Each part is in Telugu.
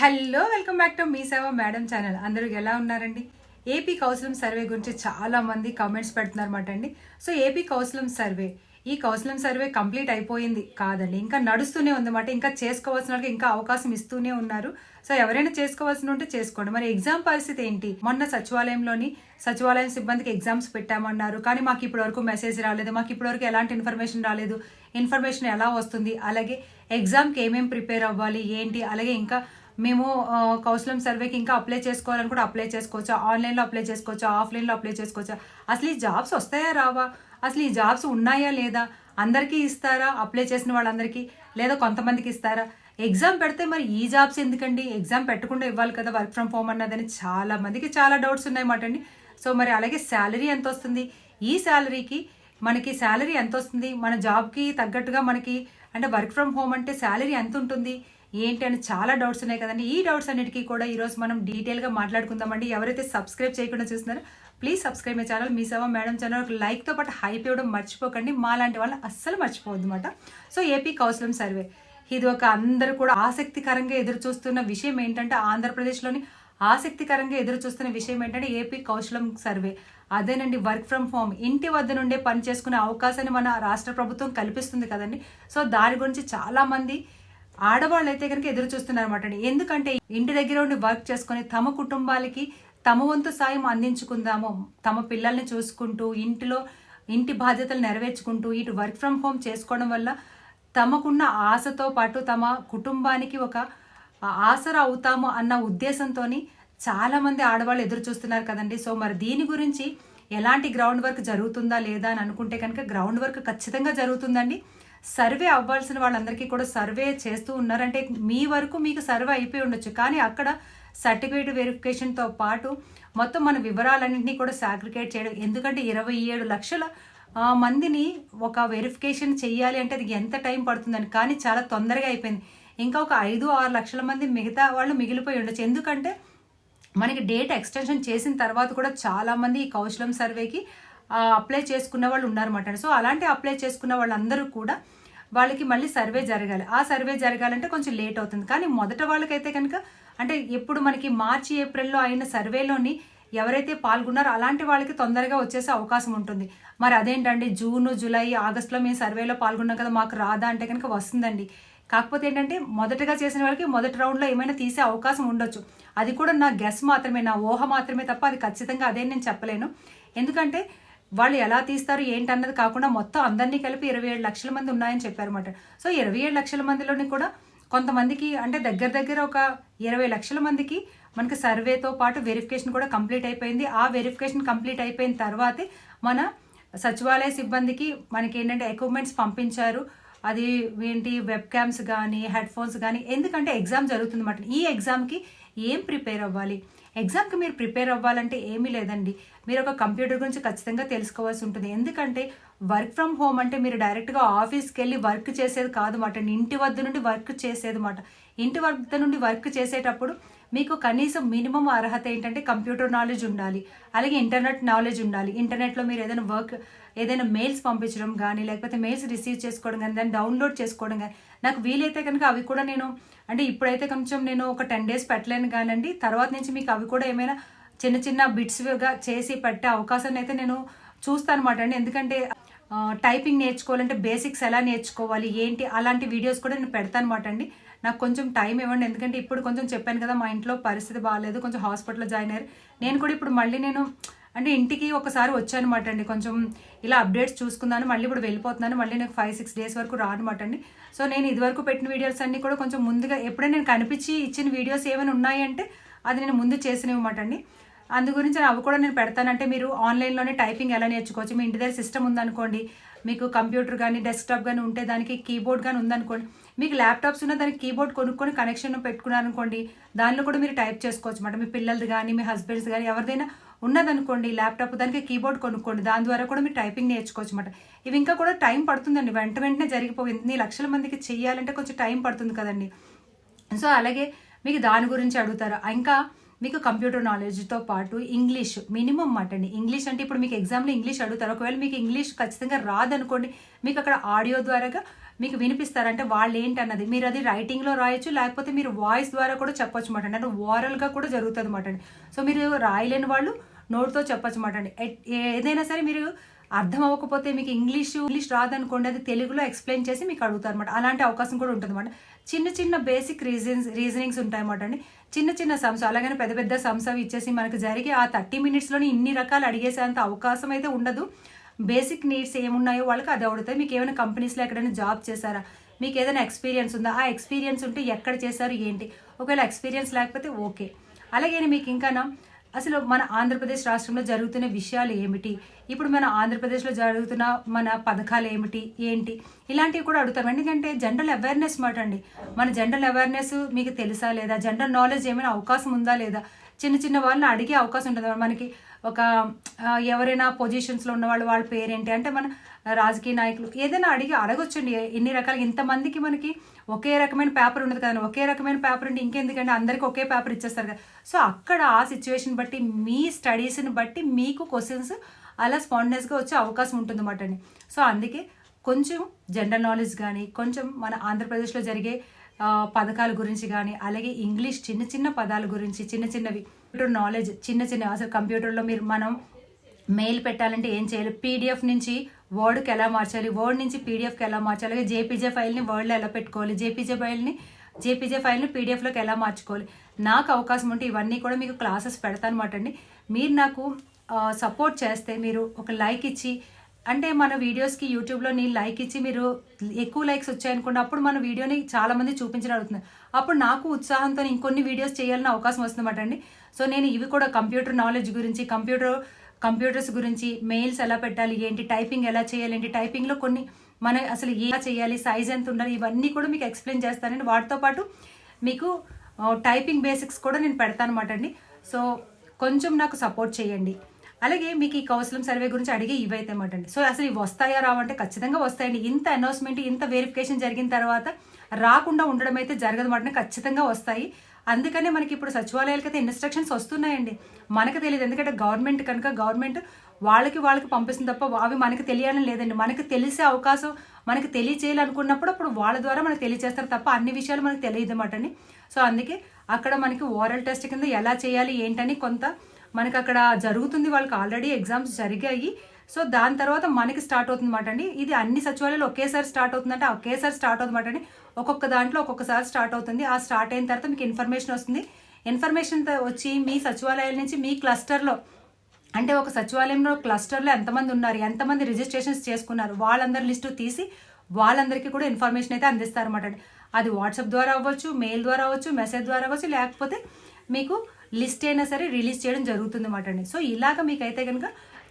Hello welcome back to Mee Seva madam channel. అందరూ ఎలా ఉన్నారండి? ఏపీ కౌశలం సర్వే గురించి చాలా మంది కామెంట్స్ పెడుతున్నారన్నమాట అండి. సో ఏపీ కౌశలం సర్వే ఈ కౌసలం సర్వే కంప్లీట్ అయిపోయింది కాదండి. ఇంకా నడుస్తూనే ఉందన్నమాట ఇంకా చేసుకోవాల్సిన వాళ్ళకి ఇంకా అవకాశం ఇస్తూనే ఉన్నారు. సో ఎవరైనా చేసుకోవాల్సిన ఉంటే చేసుకోండి. మరి ఎగ్జామ్ పరిస్థితి ఏంటి? మొన్న సచివాలయంలోని సచివాలయం సిబ్బందికి ఎగ్జామ్స్ పెట్టామన్నారు. కానీ మాకు ఇప్పటి వరకు మెసేజ్ రాలేదు. మాకు ఇప్పటి వరకు ఎలాంటి ఇన్ఫర్మేషన్ రాలేదు. ఇన్ఫర్మేషన్ ఎలా వస్తుంది? అలాగే ఎగ్జామ్కి ఏమేమి ప్రిపేర్ అవ్వాలి? ఏంటి? అలాగే ఇంకా మేము కౌశలం సర్వేకి ఇంకా అప్లై చేసుకోవాలని కూడా అప్లై చేసుకోవచ్చా? ఆన్లైన్లో అప్లై చేసుకోవచ్చా? ఆఫ్లైన్లో అప్లై చేసుకోవచ్చా? అసలు ఈ జాబ్స్ వస్తాయా రావా? అసలు ఈ జాబ్స్ ఉన్నాయా లేదా? అందరికీ ఇస్తారా? అప్లై చేసిన వాళ్ళందరికీ? లేదా కొంతమందికి ఇస్తారా? ఎగ్జామ్ పెడితే మరి ఈ జాబ్స్ ఎందుకండి? ఎగ్జామ్ పెట్టకుండా ఇవ్వాలి కదా వర్క్ ఫ్రమ్ హోమ్ అన్నదని చాలా మందికి చాలా డౌట్స్ ఉన్నాయన్నమాట అండి. సో మరి అలాగే శాలరీ ఎంత వస్తుంది? ఈ శాలరీకి మనకి శాలరీ ఎంత వస్తుంది? మన జాబ్కి తగ్గట్టుగా మనకి అంటే వర్క్ ఫ్రమ్ హోమ్ అంటే శాలరీ ఎంత ఉంటుంది? ఏంటి అని చాలా డౌట్స్ ఉన్నాయి కదండి. ఈ డౌట్స్ అన్నిటికీ కూడా ఈరోజు మనం డీటెయిల్గా మాట్లాడుకుందామండి. ఎవరైతే సబ్స్క్రైబ్ చేయకుండా చూస్తున్నారో please subscribe my channel. Mee Seva madam channel లైక్తో పాటు హైప్ ఇవ్వడం మర్చిపోకండి. మా లాంటి వాళ్ళు అస్సలు మర్చిపోవద్దు అనమాట సో ఏపీ కౌశలం సర్వే ఇది ఒక అందరూ కూడా ఆసక్తికరంగా ఎదురు చూస్తున్న విషయం ఏంటంటే ఆంధ్రప్రదేశ్లోని ఆసక్తికరంగా ఎదురు చూస్తున్న విషయం ఏంటంటే ఏపీ కౌశలం సర్వే అదేనండి వర్క్ ఫ్రమ్ హోమ్ ఇంటి వద్ద నుండే పని చేసుకునే అవకాశాన్ని మన రాష్ట్ర ప్రభుత్వం కల్పిస్తుంది కదండి. సో దాని గురించి చాలామంది ఆడవాళ్ళు అయితే కనుక ఎదురు చూస్తున్నారు అనమాట అండి ఎందుకంటే ఇంటి దగ్గర ఉండి వర్క్ చేసుకొని తమ కుటుంబాలకి తమ వంతు సాయం అందించుకుందాము. తమ పిల్లల్ని చూసుకుంటూ ఇంటిలో ఇంటి బాధ్యతలు నెరవేర్చుకుంటూ ఇటు వర్క్ ఫ్రమ్ హోమ్ చేసుకోవడం వల్ల తమకున్న ఆశతో పాటు తమ కుటుంబానికి ఒక ఆసరా అవుతాము అన్న ఉద్దేశంతో చాలామంది ఆడవాళ్ళు ఎదురు చూస్తున్నారు కదండి. సో మరి దీని గురించి ఎలాంటి గ్రౌండ్ వర్క్ జరుగుతుందా లేదా అని అనుకుంటే కనుక గ్రౌండ్ వర్క్ ఖచ్చితంగా జరుగుతుందండి. సర్వే అవ్వాల్సిన వాళ్ళందరికీ కూడా సర్వే చేస్తూ ఉన్నారంటే మీ వరకు మీకు సర్వే అయిపోయి ఉండొచ్చు. కానీ అక్కడ సర్టిఫికేట్ వెరిఫికేషన్తో పాటు మొత్తం మన వివరాలన్నింటినీ కూడా సాగ్రికేట్ చేయడం. ఎందుకంటే ఇరవై ఏడు లక్షల మందిని ఒక వెరిఫికేషన్ చేయాలి అంటే అది ఎంత టైం పడుతుందని. కానీ చాలా తొందరగా అయిపోయింది. ఇంకా ఒక ఐదు ఆరు లక్షల మంది మిగతా వాళ్ళు మిగిలిపోయి ఉండొచ్చు. ఎందుకంటే మనకి డేట్ ఎక్స్టెన్షన్ చేసిన తర్వాత కూడా చాలామంది ఈ కౌశలం సర్వేకి అప్లై చేసుకున్న వాళ్ళు ఉన్నారన్నమాట. సో అలాంటి అప్లై చేసుకున్న వాళ్ళందరూ కూడా వాళ్ళకి మళ్ళీ సర్వే జరగాలి. ఆ సర్వే జరగాలంటే కొంచెం లేట్ అవుతుంది. కానీ మొదట వాళ్ళకైతే కనుక అంటే ఎప్పుడు మనకి మార్చి ఏప్రిల్లో అయిన సర్వేలోని ఎవరైతే పాల్గొన్నారో అలాంటి వాళ్ళకి తొందరగా వచ్చేసే అవకాశం ఉంటుంది. మరి అదేంటండి? జూన్ జూలై ఆగస్టులో మేము సర్వేలో పాల్గొన్నాం కదా మాకు రాదా అంటే కనుక వస్తుందండి. కాకపోతే ఏంటంటే మొదటగా చేసిన వాళ్ళకి మొదటి రౌండ్లో ఏమైనా తీసే అవకాశం ఉండొచ్చు. అది కూడా నా గెస్ మాత్రమే నా ఊహ మాత్రమే తప్ప అది ఖచ్చితంగా అదే నేను చెప్పలేను. ఎందుకంటే వాళ్ళు ఎలా తీస్తారు ఏంటన్నది కాకుండా మొత్తం అందరినీ కలిపి ఇరవై ఏడు లక్షల మంది ఉన్నాయని చెప్పారన్నమాట. సో ఇరవై ఏడు లక్షల మందిలోని కూడా కొంతమందికి అంటే దగ్గర దగ్గర ఒక ఇరవై లక్షల మందికి మనకి సర్వేతో పాటు వెరిఫికేషన్ కూడా కంప్లీట్ అయిపోయింది. ఆ వెరిఫికేషన్ కంప్లీట్ అయిపోయిన తర్వాతే మన సచివాలయ సిబ్బందికి మనకి ఏంటంటే ఎక్విప్మెంట్స్ పంపించారు. అది ఏంటి వెబ్ క్యామ్స్ కానీ హెడ్ ఫోన్స్ కానీ ఎందుకంటే ఎగ్జామ్ జరుగుతుంది అన్నమాట ఈ ఎగ్జామ్కి ఏం ప్రిపేర్ అవ్వాలి? ఎగ్జామ్కి మీరు ప్రిపేర్ అవ్వాలంటే ఏమీ లేదండి. మీరు ఒక కంప్యూటర్ గురించి ఖచ్చితంగా తెలుసుకోవాల్సి ఉంటుంది. ఎందుకంటే వర్క్ ఫ్రమ్ హోమ్ అంటే మీరు డైరెక్ట్గా ఆఫీస్కి వెళ్ళి వర్క్ చేసేది కాదు మాట ఇంటి వద్ద నుండి వర్క్ చేసేది మాట ఇంటి వద్ద నుండి వర్క్ చేసేటప్పుడు మీకు కనీసం మినిమం అర్హత ఏంటంటే కంప్యూటర్ నాలెడ్జ్ ఉండాలి. అలాగే ఇంటర్నెట్ నాలెడ్జ్ ఉండాలి. ఇంటర్నెట్లో మీరు ఏదైనా వర్క్ ఏదైనా మెయిల్స్ పంపించడం కానీ లేకపోతే మెయిల్స్ రిసీవ్ చేసుకోవడం కానీ దాన్ని డౌన్లోడ్ చేసుకోవడం కానీ నాకు వీలైతే కనుక అవి కూడా నేను అంటే ఇప్పుడైతే కొంచెం నేను ఒక టెన్ డేస్ పెట్టలేను కానండి తర్వాత నుంచి మీకు అవి కూడా ఏమైనా చిన్న చిన్న బిట్స్గా చేసి పెట్టే అవకాశాన్ని అయితే నేను చూస్తాను అనమాట అండి. ఎందుకంటే టైపింగ్ నేర్చుకోవాలంటే బేసిక్స్ ఎలా నేర్చుకోవాలి ఏంటి అలాంటి వీడియోస్ కూడా నేను పెడతాను అనమాట అండి. నాకు కొంచెం టైం ఇవ్వండి ఎందుకంటే ఇప్పుడు కొంచెం చెప్పాను కదా మా ఇంట్లో పరిస్థితి బాగాలేదు కొంచెం హాస్పిటల్లో జాయిన్ అయ్యారు. నేను కూడా ఇప్పుడు మళ్ళీ నేను అంటే ఇంటికి ఒకసారి వచ్చానమాట అండి. కొంచెం ఇలా అప్డేట్స్ చూసుకున్నాను మళ్ళీ ఇప్పుడు వెళ్ళిపోతున్నాను మళ్ళీ నాకు ఫైవ్ సిక్స్ డేస్ వరకు రానమాట అండి. సో నేను ఇదివరకు పెట్టిన వీడియోస్ అన్నీ కూడా కొంచెం ముందుగా ఎప్పుడైనా నేను కనిపించి ఇచ్చిన వీడియోస్ ఏమైనా ఉన్నాయంటే అది నేను ముందు చేసినవి అండి. అందు గురించి అవి కూడా నేను పెడతానంటే మీరు ఆన్లైన్లోనే టైపింగ్ ఎలా నేర్చుకోవచ్చు? మీ ఇంటి దగ్గర సిస్టమ్ ఉందనుకోండి మీకు కంప్యూటర్ కానీ డెస్క్టాప్ కానీ ఉంటే దానికి కీబోర్డ్ కానీ ఉందనుకోండి మీకు ల్యాప్టాప్స్ ఉన్న దానికి కీబోర్డ్ కొనుక్కొని కనెక్షన్ పెట్టుకున్నారనుకోండి దానిలో కూడా మీరు టైప్ చేసుకోవచ్చు అన్నమాట మీ పిల్లలది కానీ మీ హస్బెండ్స్ కానీ ఎవరిదైనా ఉన్నదనుకోండి ల్యాప్టాప్ దానికి కీబోర్డ్ కొనుక్కోండి దాని ద్వారా కూడా మీరు టైపింగ్ నేర్చుకోవచ్చు అనమాట ఇవి ఇంకా కూడా టైం పడుతుందండి వెంట వెంటనే జరిగిపోయింది ఇన్ని లక్షల మందికి చేయాలంటే కొంచెం టైం పడుతుంది కదండి. సో అలాగే మీకు దాని గురించి అడుగుతారు. ఇంకా మీకు కంప్యూటర్ నాలెడ్జ్తో పాటు ఇంగ్లీష్ మినిమం మాట అండి ఇంగ్లీష్ అంటే ఇప్పుడు మీకు ఎగ్జామ్లో ఇంగ్లీష్ అడుగుతారు. ఒకవేళ మీకు ఇంగ్లీష్ ఖచ్చితంగా రాదనుకోండి మీకు అక్కడ ఆడియో ద్వారాగా మీకు వినిపిస్తారంటే వాళ్ళు ఏంటన్నది? మీరు అది రైటింగ్లో రాయొచ్చు లేకపోతే మీరు వాయిస్ ద్వారా కూడా చెప్పొచ్చు మాట అంటే ఓరల్గా కూడా జరుగుతుంది మాట అండి. సో మీరు రాయలేని వాళ్ళు నోట్తో చెప్పచ్చు మాట అండి. ఏదైనా సరే మీరు అర్థం అవ్వకపోతే మీకు ఇంగ్లీష్ ఇంగ్లీష్ రాదనుకోండి అది తెలుగులో ఎక్స్ప్లెయిన్ చేసి మీకు అడుగుతారు అనమాట అలాంటి అవకాశం కూడా ఉంటుంది అనమాట చిన్న చిన్న బేసిక్ రీజన్స్ రీజనింగ్స్ ఉంటాయన్నమాట అండి. చిన్న చిన్న సమ్స్ అలాగని పెద్ద పెద్ద సమ్స్ అవి ఇచ్చేసి మనకు జరిగే ఆ థర్టీ మినిట్స్లోని ఇన్ని రకాలు అడిగేసేంత అవకాశం అయితే ఉండదు. బేసిక్ నీడ్స్ ఏమున్నాయో వాళ్ళకి అది అవుతుంది మీకు ఏమైనా కంపెనీస్లో ఎక్కడైనా జాబ్ చేశారా? మీకు ఏదైనా ఎక్స్పీరియన్స్ ఉందా? ఆ ఎక్స్పీరియన్స్ ఉంటే ఎక్కడ చేశారు ఏంటి? ఒకవేళ ఎక్స్పీరియన్స్ లేకపోతే ఓకే. అలాగే మీకు ఇంకానా అసలు మన ఆంధ్రప్రదేశ్ రాష్ట్రంలో జరుగుతున్న విషయాలు ఏమిటి? ఇప్పుడు మన ఆంధ్రప్రదేశ్లో జరుగుతున్న మన పథకాలు ఏమిటి? ఏంటి? ఇలాంటివి కూడా అడుగుతాం ఎందుకంటే జనరల్ అవేర్నెస్ మాట అండి. మన జనరల్ అవేర్నెస్ మీకు తెలుసా లేదా? జనరల్ నాలెడ్జ్ ఏమైనా అవకాశం ఉందా లేదా? చిన్న చిన్న వాళ్ళని అడిగే అవకాశం ఉంటుంది. మనకి ఒక ఎవరైనా పొజిషన్స్లో ఉన్న వాళ్ళు వాళ్ళ పేరేంటి? అంటే మన రాజకీయ నాయకులు ఏదైనా అడిగి అడగొచ్చండి. ఎన్ని రకాల ఇంతమందికి మనకి ఒకే రకమైన పేపర్ ఉండదు కదా ఒకే రకమైన పేపర్ ఉంటే ఇంకెందుకంటే అందరికీ ఒకే పేపర్ ఇచ్చేస్తారు కదా. సో అక్కడ ఆ సిచ్యువేషన్ బట్టి మీ స్టడీస్ని బట్టి మీకు క్వశ్చన్స్ అలా స్పాండెన్స్గా వచ్చే అవకాశం ఉంటుంది అన్నమాట అండి. సో అందుకే కొంచెం జనరల్ నాలెడ్జ్ కానీ కొంచెం మన ఆంధ్రప్రదేశ్లో జరిగే పథకాల గురించి కానీ అలాగే ఇంగ్లీష్ చిన్న చిన్న పదాల గురించి చిన్న చిన్నవి కంప్యూటర్ నాలెడ్జ్ చిన్న చిన్న అసలు కంప్యూటర్లో మీరు మనం మెయిల్ పెట్టాలంటే ఏం చేయాలి? పీడిఎఫ్ నుంచి వర్డ్కి ఎలా మార్చాలి? వర్డ్ నుంచి పీడిఎఫ్కి ఎలా మార్చాలి? అలాగే జేపీజే ఫైల్ని వర్డ్లో ఎలా పెట్టుకోవాలి? జేపీజే ఫైల్ని జేపీజే ఫైల్ని పీడిఎఫ్లోకి ఎలా మార్చుకోవాలి? నాకు అవకాశం ఉంటే ఇవన్నీ కూడా మీకు క్లాసెస్ పెడతాను అనమాట అండి. మీరు నాకు సపోర్ట్ చేస్తే మీరు ఒక లైక్ ఇచ్చి అంటే మన వీడియోస్కి యూట్యూబ్లో నీ లైక్ ఇచ్చి మీరు ఎక్కువ లైక్స్ వచ్చాయనుకోండి అప్పుడు మన వీడియోని చాలామంది చూపించడం అవుతుంది అప్పుడు నాకు ఉత్సాహంతో ఇంకొన్ని వీడియోస్ చేయాలని అవకాశం వస్తుందన్నమాట అండి. సో నేను ఇవి కూడా కంప్యూటర్ నాలెడ్జ్ గురించి కంప్యూటర్ కంప్యూటర్స్ గురించి మెయిల్స్ ఎలా పెట్టాలి ఏంటి టైపింగ్ ఎలా చేయాలి ఏంటి టైపింగ్లో కొన్ని మనం అసలు ఎలా చేయాలి సైజ్ ఎంత ఉండాలి ఇవన్నీ కూడా మీకు ఎక్స్ప్లెయిన్ చేస్తానండి. వాటితో పాటు మీకు టైపింగ్ బేసిక్స్ కూడా నేను పెడతాను అనమాట అండి. సో కొంచెం నాకు సపోర్ట్ చేయండి. అలాగే మీకు ఈ కౌన్సిలింగ్ సర్వే గురించి అడిగే ఇవైతే మాట అండి సో అసలు ఇవి వస్తాయా రావంటే ఖచ్చితంగా వస్తాయండి. ఇంత అనౌన్స్మెంట్ ఇంత వెరిఫికేషన్ జరిగిన తర్వాత రాకుండా ఉండడం అయితే జరగదు మాట ఖచ్చితంగా వస్తాయి. అందుకనే మనకి ఇప్పుడు సచివాలయాలకి అయితే ఇన్స్ట్రక్షన్స్ వస్తున్నాయండి. మనకు తెలియదు. ఎందుకంటే గవర్నమెంట్ కనుక గవర్నమెంట్ వాళ్ళకి వాళ్ళకి పంపిస్తుంది తప్ప అవి మనకి తెలియాలని లేదండి. మనకి తెలిసే అవకాశం మనకి తెలియచేయాలనుకున్నప్పుడు అప్పుడు వాళ్ళ ద్వారా మనకు తెలియజేస్తారు తప్ప అన్ని విషయాలు మనకు తెలియదు అన్నమాట అండి సో అందుకే అక్కడ మనకి ఓరల్ టెస్ట్ కింద ఎలా చేయాలి ఏంటని కొంత మనకి అక్కడ జరుగుతుంది వాళ్ళకి ఆల్రెడీ ఎగ్జామ్స్ జరిగాయి. సో దాని తర్వాత మనకి స్టార్ట్ అవుతుంది అనమాట అండి. ఇది అన్ని సచివాలయాలు ఒకేసారి స్టార్ట్ అవుతుందంటే ఒకేసారి స్టార్ట్ అవుతుందన్నమాట అండి. ఒక్కొక్క దాంట్లో ఒక్కొక్కసారి స్టార్ట్ అవుతుంది. ఆ స్టార్ట్ అయిన తర్వాత మీకు ఇన్ఫర్మేషన్ వస్తుంది. ఇన్ఫర్మేషన్ వచ్చి మీ సచివాలయాల నుంచి మీ క్లస్టర్లో అంటే ఒక సచివాలయంలో క్లస్టర్లో ఎంతమంది ఉన్నారు ఎంతమంది రిజిస్ట్రేషన్స్ చేసుకున్నారు వాళ్ళందరి లిస్టు తీసి వాళ్ళందరికీ కూడా ఇన్ఫర్మేషన్ అయితే అందిస్తారన్నమాట అది వాట్సాప్ ద్వారా అవ్వచ్చు మెయిల్ ద్వారా అవ్వచ్చు మెసేజ్ ద్వారా అవ్వచ్చు లేకపోతే మీకు లిస్ట్ అయినా సరే రిలీజ్ చేయడం జరుగుతుంది అన్నమాట అండి. సో ఇలాగ మీకైతే కనుక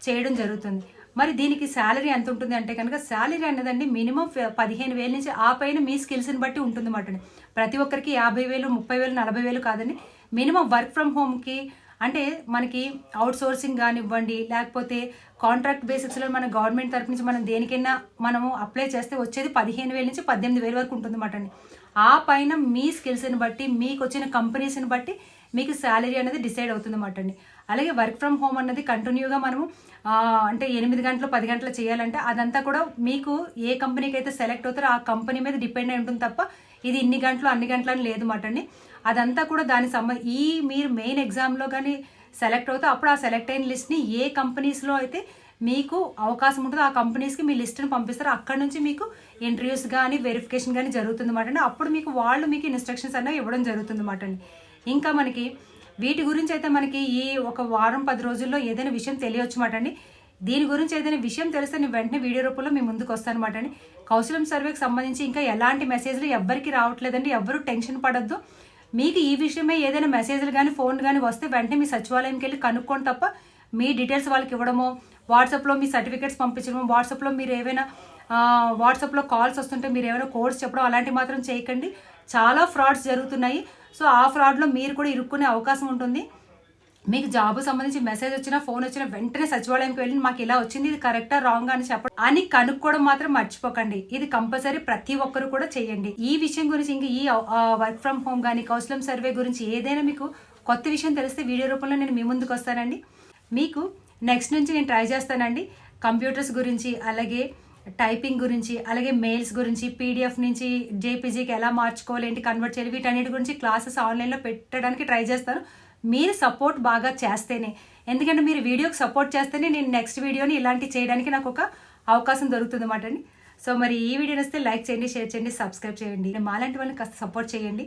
చేయడం జరుగుతుంది. మరి దీనికి శాలరీ ఎంత ఉంటుంది అంటే కనుక శాలరీ అనేదండి మినిమం పదిహేను వేల నుంచి ఆ పైన మీ స్కిల్స్ని బట్టి ఉంటుంది అన్నమాట అండి. ప్రతి ఒక్కరికి యాభై వేలు ముప్పై వేలు నలభై వేలు కాదండి. మినిమం వర్క్ ఫ్రమ్ హోమ్కి అంటే మనకి అవుట్ సోర్సింగ్ కానివ్వండి లేకపోతే కాంట్రాక్ట్ బేసిక్స్లో మన గవర్నమెంట్ తరఫు నుంచి మనం దేనికైనా మనము అప్లై చేస్తే వచ్చేది పదిహేను వేల నుంచి పద్దెనిమిది వేల వరకు ఉంటుంది అండి. ఆ పైన మీ స్కిల్స్ని బట్టి మీకు వచ్చిన కంపెనీస్ని బట్టి మీకు శాలరీ అనేది డిసైడ్ అవుతుంది అన్నమాట అండి. అలాగే వర్క్ ఫ్రమ్ హోమ్ అన్నది కంటిన్యూగా మనము అంటే ఎనిమిది గంటలు పది గంటలు చేయాలంటే అదంతా కూడా మీకు ఏ కంపెనీకి అయితే సెలెక్ట్ అవుతారో ఆ కంపెనీ మీద డిపెండ్ అయి ఉంటుంది తప్ప ఇది ఇన్ని గంటలు అన్ని గంటలు అని లేదు మాట అండి. అదంతా కూడా దాని సంబంధ ఈ మీరు మెయిన్ ఎగ్జామ్లో కానీ సెలెక్ట్ అవుతే అప్పుడు ఆ సెలెక్ట్ అయిన లిస్ట్ని ఏ కంపెనీస్లో అయితే మీకు అవకాశం ఉంటుందో ఆ కంపెనీస్కి మీ లిస్ట్ని పంపిస్తారు. అక్కడ నుంచి మీకు ఇంటర్వ్యూస్ కానీ వెరిఫికేషన్ కానీ జరుగుతుంది మాట అండి. అప్పుడు మీకు వాళ్ళు మీకు ఇన్స్ట్రక్షన్స్ అనేవి ఇవ్వడం జరుగుతుంది మాట అండి. ఇంకా మనకి వీటి గురించి అయితే మనకి ఈ ఒక వారం పది రోజుల్లో ఏదైనా విషయం తెలియవచ్చు మాట అండి దీని గురించి ఏదైనా విషయం తెలిస్తే నేను వెంటనే వీడియో రూపంలో మీ ముందుకు వస్తాను అనమాట అండి కౌశలం సర్వేకి సంబంధించి ఇంకా ఎలాంటి మెసేజ్లు ఎవ్వరికి రావట్లేదండి. ఎవ్వరు టెన్షన్ పడద్దు. మీకు ఈ విషయమే ఏదైనా మెసేజ్లు కానీ ఫోన్ కానీ వస్తే వెంటనే మీ సచివాలయంకి వెళ్ళి కనుక్కోండి తప్ప మీ డీటెయిల్స్ వాళ్ళకి ఇవ్వడమో వాట్సాప్లో మీ సర్టిఫికేట్స్ పంపించడమో వాట్సాప్లో మీరు ఏవైనా వాట్సాప్లో కాల్స్ వస్తుంటే మీరు ఏమైనా కోడ్స్ చెప్పడం అలాంటివి మాత్రం చేయకండి. చాలా ఫ్రాడ్స్ జరుగుతున్నాయి. సో ఆ ఫ్రాడ్లో మీరు కూడా ఇరుక్కునే అవకాశం ఉంటుంది. మీకు జాబ్ సంబంధించి మెసేజ్ వచ్చినా ఫోన్ వచ్చినా వెంటనే సచివాలయంకి వెళ్ళి మాకు ఇలా వచ్చింది ఇది కరెక్టా రాంగ్ అని చెప్పడం అని కనుక్కోవడం మాత్రం మర్చిపోకండి. ఇది కంపల్సరీ ప్రతి ఒక్కరు కూడా చేయండి. ఈ విషయం గురించి ఇంకా ఈ వర్క్ ఫ్రమ్ హోమ్ కానీ కౌశలం సర్వే గురించి ఏదైనా మీకు కొత్త విషయం తెలిస్తే వీడియో రూపంలో నేను మీ ముందుకు వస్తానండి. మీకు నెక్స్ట్ నుంచి నేను ట్రై చేస్తానండి. కంప్యూటర్స్ గురించి అలాగే టైపింగ్ గురించి అలాగే మెయిల్స్ గురించి పీడిఎఫ్ నుంచి జేపీజీకి ఎలా మార్చుకోవాలి ఏంటి కన్వర్ట్ చేయాలి వీటన్నిటి గురించి క్లాసెస్ ఆన్లైన్లో పెట్టడానికి ట్రై చేస్తాను. మీరు సపోర్ట్ బాగా చేస్తేనే. ఎందుకంటే మీరు వీడియోకి సపోర్ట్ చేస్తేనే నేను నెక్స్ట్ వీడియోని ఇలాంటి చేయడానికి నాకు ఒక అవకాశం దొరుకుతుంది అన్నమాట అండి. సో మరి ఈ వీడియో వస్తే లైక్ చేయండి షేర్ చేయండి సబ్స్క్రైబ్ చేయండి. మాలాంటి వాళ్ళని కాస్త సపోర్ట్ చేయండి.